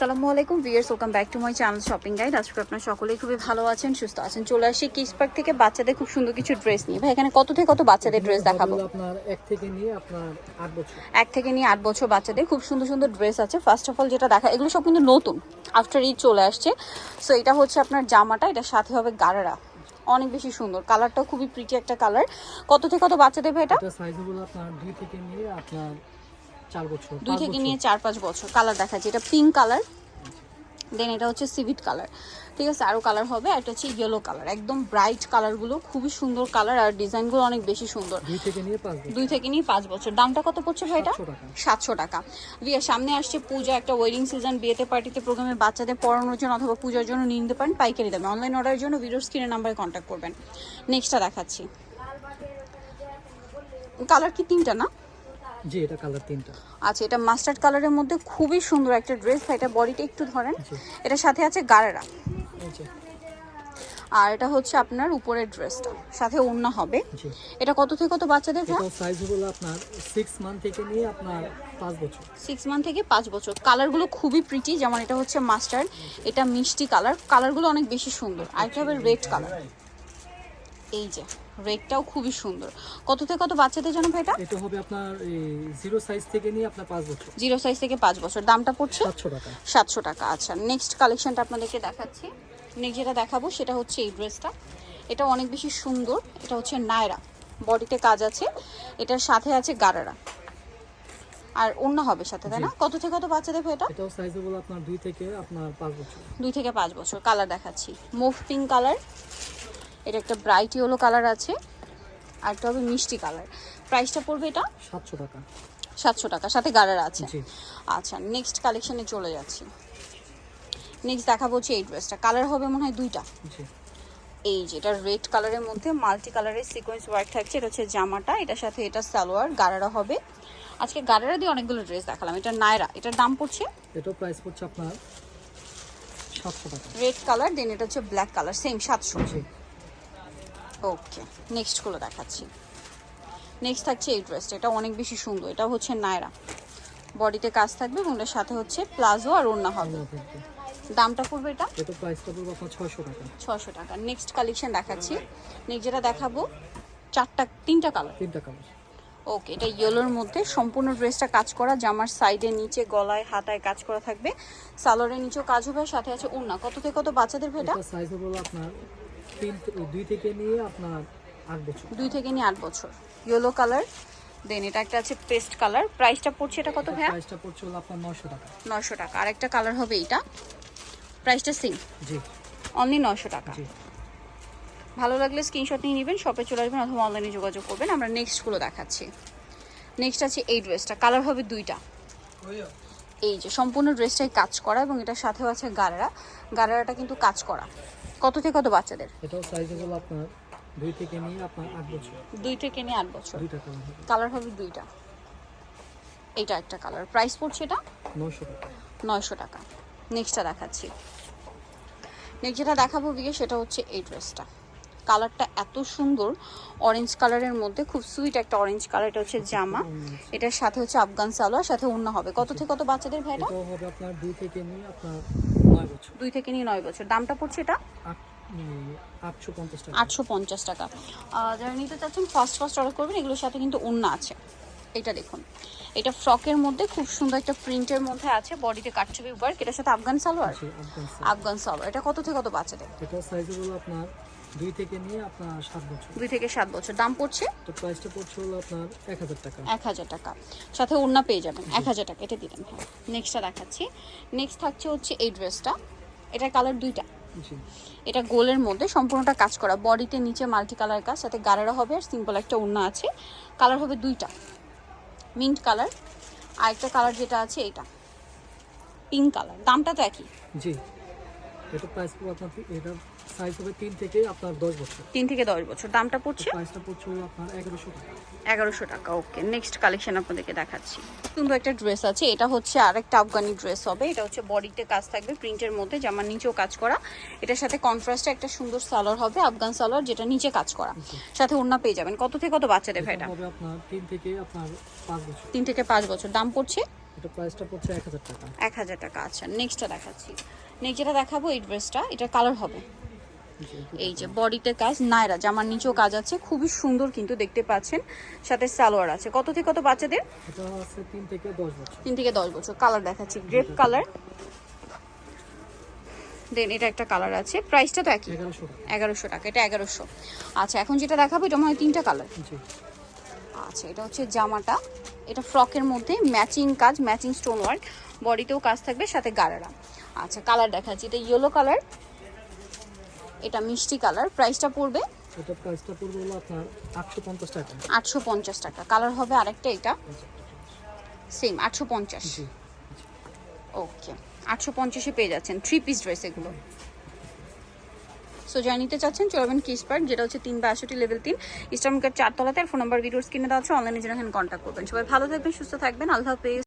আসসালামু আলাইকুম viewers welcome back to my channel shopping guide আজকে আপনারা সকলেই খুবই ভালো আছেন সুস্থ আছেন। চলে আসি কিস পার্ক থেকে বাচ্চাদের খুব সুন্দর কিছু ড্রেস নিয়ে। ভাই এখানে কত থেকে কত বাচ্চাদের ড্রেস দেখাবো? আপনার এক থেকে নিয়ে আপনার আট বছর। এক থেকে নিয়ে আট বছর বাচ্চাদের খুব সুন্দর সুন্দর ড্রেস আছে। ফার্স্ট অফ অল যেটা দেখা এগুলো সব কিন্তু নতুন। আফটার ঈদ চলে আসছে। সো এটা হচ্ছে আপনার জামাটা এটা সাথে হবে গারারা। অনেক বেশি সুন্দর। কালারটাও খুবই প্রিটি একটা কালার কত থেকে কত বাচ্চাদের ভাই এটা? এটা সাইজ হলো আপনার দুই থেকে নিয়ে আপনার চার বছর দুই থেকে নিয়ে চার পাঁচ বছর কালার দেখাচ্ছে। এটা পিঙ্ক কালার দেন এটা হচ্ছে সিভিট কালার ঠিক আছে আরও কালার হবে আর এটা হচ্ছে ইয়েলো কালার একদম ব্রাইট কালারগুলো খুবই সুন্দর কালার আর ডিজাইনগুলো অনেক বেশি সুন্দর। দুই থেকে নিয়ে পাঁচ বছর। দুই থেকে নিয়ে পাঁচ বছর। দামটা কত পড়ছে ভাই এটা? সাতশো টাকা। বিয়ে সামনে আসছে পূজা একটা ওয়েডিং সিজন বিয়েতে পার্টিতে প্রোগ্রামে বাচ্চাদের পড়ানোর জন্য অথবা পূজার জন্য নিয়ে নিতে পারেন পাইকারি দামে। অনলাইন অর্ডারের জন্য ভিডিওর স্ক্রিনের নাম্বারে কন্ট্যাক্ট করবেন। নেক্সটটা দেখাচ্ছি। কালার কি তিনটা না? জি এটা কালার তিনটা। আচ্ছা এটা মাস্টার্ড কালারের মধ্যে খুবই সুন্দর একটা ড্রেস এটা বডিটা একটু ধরেন। জি। এটার সাথে আছে গারেরা। আর এটা হচ্ছে আপনার উপরের ড্রেসটা সাথে ওড়না হবে। এটা কত থেকে কত বাচ্চাদের সাইজ হলো আপনার সিক্স মান্থ থেকে নিয়ে আপনার পাঁচ বছর। সিক্স মান্থ থেকে পাঁচ বছর। কালারগুলো খুবই প্রিটি যেমন এটা হচ্ছে মাস্টার্ড এটা মিষ্টি কালার কালারগুলো অনেক বেশি সুন্দর। আর এটা হবে রেড কালার এই যে। রেডটাও খুবই সুন্দর। কত থেকে কত বাচ্চাদের জন্য ভাই এটা হবে আপনার জিরো সাইজ থেকে নিয়ে আপনার পাঁচ বছর। জিরো সাইজ থেকে পাঁচ বছর। দামটা পড়ছে? সাতশো টাকা। সাতশো টাকা আচ্ছা। নেক্সট কালেকশনটা আপনাদেরকে দেখাচ্ছি। নেক্সট যেটা দেখাবো সেটা হচ্ছে এই ড্রেসটা এটা অনেক বেশি সুন্দর। এটা হচ্ছে নায়রা। বডিতে কাজ আছে। এটার সাথে আছে গারারা। আর অন্য হবে সাথে তাই না? কত থেকে কত বাচ্চাদের ভাই এটা? এটাও সাইজ হলো আপনার দুই থেকে আপনার পাঁচ বছর। দুই থেকে পাঁচ বছর। কালার দেখাচ্ছি। মুভ পিঙ্ক কালার এটা একটা ব্রাইট ইয়েলো কালার আছে আর একটা হবে মিষ্টি কালার প্রাইসটা পড়বে এটা সাতশো টাকা। সাতশো টাকা সাথে গারার আছে। জি। আচ্ছা নেক্সট কালেকশনে চলে যাচ্ছি। নেক্সট দেখাবো হচ্ছে এই ড্রেসটা কালার হবে মনে হয় দুইটা। জি। এই যে এটা রেড কালারের মধ্যে মাল্টি কালারের সিকোয়েন্স ওয়ার্ক থাকছে এটা হচ্ছে জামাটা এটার সাথে এটা সালোয়ার গারারা হবে। আজকে গারারা দিয়ে অনেকগুলো ড্রেস দেখালাম এটা নায়রা এটার দাম পড়ছে এটাও প্রাইস পড়ছে আপনার সাতশো টাকা। রেড কালার দেন এটা হচ্ছে ব্ল্যাক কালার সেম সাতশো। জি। ওকে নেক্সটগুলো দেখাচ্ছি। নেক্সট থাকছে এই ড্রেসটা এটা অনেক বেশি সুন্দর এটা হচ্ছে নায়রা। বডিতে কাজ থাকবে এবং সাথে হচ্ছে প্লাজো আর ওড়না হবে। দামটা পড়বে এটা? এটা প্রাইসটা পড়বে আপনার ছয়শো টাকা। ছশো টাকা। নেক্সট কালেকশন দেখাচ্ছি। নেক্সট যেটা দেখাবো চারটা তিনটা কালার তিনটা কালার ওকে এটা ইয়েলোর মধ্যে সম্পূর্ণ ড্রেসটা কাজ করা জামার সাইডে নিচে গলায় হাতায় কাজ করা থাকবে। সালোয়ারের নিচেও কাজ হবে সাথে আছে ওড়না। কত থেকে কত বাচ্চাদের ভেটা সাইজ হলো আপনার তিন দুই থেকে নিয়ে আপনার আট বছর। দুই থেকে নিয়ে আট বছর। ইয়েলো কালার দেন এটা একটা আছে পেস্ট কালার প্রাইসটা পড়ছে এটা কত ভাইয়া? প্রাইসটা পড়ছে হলো আপনার নশো টাকা। নশো টাকা। আর একটা কালার হবে এইটা। প্রাইসটা সেম জি। অনলি নশো টাকা। জি। ভালো লাগলে স্ক্রিনশট নিয়ে নেবেন শপে চলে আসবেন অথবা অনলাইনে যোগাযোগ করবেন। আমরা নেক্সটগুলো দেখাচ্ছি। নেক্সট আছে এই ড্রেসটা কালার হবে দুইটা। এই যে সম্পূর্ণ ড্রেসটাই কাজ করা এবং এটার সাথেও আছে গারারা গারারাটা কিন্তু কাজ করা। কত থেকে কত বাচ্চাদের? এটাও সাইজ হলো আপনার দুই থেকে নিয়ে আপনার আট বছর। দুই থেকে নিয়ে আট বছর। দুইটা কালার হবে। কালার হবে দুইটা। এটা একটা কালার প্রাইস পড়ছে এটা? 900 টাকা। নয়শো টাকা। নেক্সটটা দেখাচ্ছি। নেক্সট যেটা দেখাবো গিয়ে সেটা হচ্ছে এই ড্রেসটা কালারটা এত সুন্দর অরেঞ্জ কালারের মধ্যে খুব সুইট একটা অরেঞ্জ কালার এটা হচ্ছে জামা। এটার সাথে হচ্ছে আফগান সালোয়ার সাথে অন্য হবে। কত থেকে কত বাচ্চাদের ভাইটা হবে আপনার দুই থেকে নিয়ে আপনার নয় বছর। দুই থেকে নিয়ে নয় বছর। দামটা পড়ছে এটা? আটশো পঞ্চাশ টাকা। আটশো পঞ্চাশ টাকা। যারা নিতে চাচ্ছেন ফার্স্ট ফার্স্ট অর্ডার করবেন এগুলোর সাথে কিন্তু অন্য আছে। এটা দেখুন। এটা ফ্রকের মধ্যে খুব সুন্দর একটা প্রিন্টের মধ্যে আছে বডিতে কাটছবি ওয়ার্ক এটার সাথে আফগান সালোয়ার? আফগান সালোয়ার। এটা কত থেকে কত বাচ্চাদের? এটাও সাইজ হলো আপনার দুই থেকে নিয়ে আপনার সাত বছর। দুই থেকে সাত বছর। দাম পড়ছে? তো প্রাইসটা পড়ছে হলো আপনার এক হাজার টাকা। এক হাজার টাকা। সাথে ওড়না পেয়ে যাবেন। এক হাজার টাকা। এটা দিলেন হ্যাঁ। নেক্সটটা দেখাচ্ছি। নেক্সট থাকছে হচ্ছে এই ড্রেসটা এটার কালার দুইটা। এটা গোলের মধ্যে সম্পূর্ণটা কাজ করা। বডিতে নিচে মাল্টি কালার কাজ সাথে গারারা হবে আর সিম্পল একটা ওড়না আছে। কালার হবে দুইটা। মিন্ট কালার আর একটা কালার যেটা আছে এটা। পিঙ্ক কালার দামটা তো একই। জি। এটা প্রাইস আপনার এটা সাইজ হবে তিন থেকে আপনার দশ বছর। তিন থেকে দশ বছর। দামটা পড়ছে? প্রাইসটা পড়ছে আপনার এগারোশো টাকা। এগারোশো টাকা ওকে নেক্সট কালেকশন আপনাদেরকে দেখাচ্ছি। সুন্দর একটা ড্রেস আছে। এটা হচ্ছে আরেকটা আফগানি ড্রেস হবে। এটা হচ্ছে বডিতে কাজ থাকবে প্রিন্টের মধ্যে জামার নিচেও কাজ করা। এটার সাথে কন্ট্রাস্টে একটা সুন্দর সালোয়ার হবে আফগান সালোয়ার যেটা নিচে কাজ করা। সাথে ওড়না পেয়ে যাবেন। কত থেকে কত বাচ্চাদের ভাই এটা হবে আপনার তিন থেকে আপনার পাঁচ বছর। তিন থেকে পাঁচ বছর। দাম পড়ছে? এটা প্রাইসটা পড়ছে এক হাজার টাকা। এক হাজার টাকা আচ্ছা। নেক্সটটা দেখাচ্ছি। নেক্সট যেটা দেখাবো এই ড্রেসটা এটা কালার হবে। এই যে বডিতে কাজ নায়রা জামার নিচেও কাজ আছে খুবই সুন্দর কিন্তু দেখতে পাচ্ছেন। সাথে সালোয়ার আছে। কত থেকে কত বাচ্চাদের? তিন থেকে দশ বছর। কালার দেখাচ্ছি গ্রেপ কালার। দেন এটা একটা কালার আছে। প্রাইসটা তো একই। এগারোশো টাকা। এটা এগারোশো। আচ্ছা এখন যেটা দেখাবো এটা মনে তিনটা কালার। আচ্ছা এটা হচ্ছে জামাটা। এটা ফ্রকের মধ্যে ম্যাচিং কাজ ম্যাচিং স্টোন ওয়ার্ক বডিতেও কাজ থাকবে সাথে গারারা। আচ্ছা কালার দেখাচ্ছি। এটা ইয়েলো কালার। এটা মিষ্টি কালার। প্রাইসটা পড়বে? এটা প্রাইসটা পড়বে হলো আপনার আটশো পঞ্চাশ টাকা। আটশো পঞ্চাশ টাকা। কালার হবে আরেকটা এটা? সেম আটশো পঞ্চাশ। জি। ওকে আটশো পঞ্চাশে পেয়ে যাচ্ছেন। থ্রি পিস ড্রেস এগুলো। সো যা নিতে চাচ্ছেন চলবেন কিস পার্ক যেটা হচ্ছে তিন বাষট্টি লেভেল তিন। ইস্টার্ন কার্ড চারতলাতে আর ফোন নাম্বার ভিডিওস কিনে দেওয়া আছে। অনলাইনে যেন কন্ট্যাক্ট করবেন। সবাই ভালো থাকবেন সুস্থ থাকবেন। আল্লাহ হাফেজ।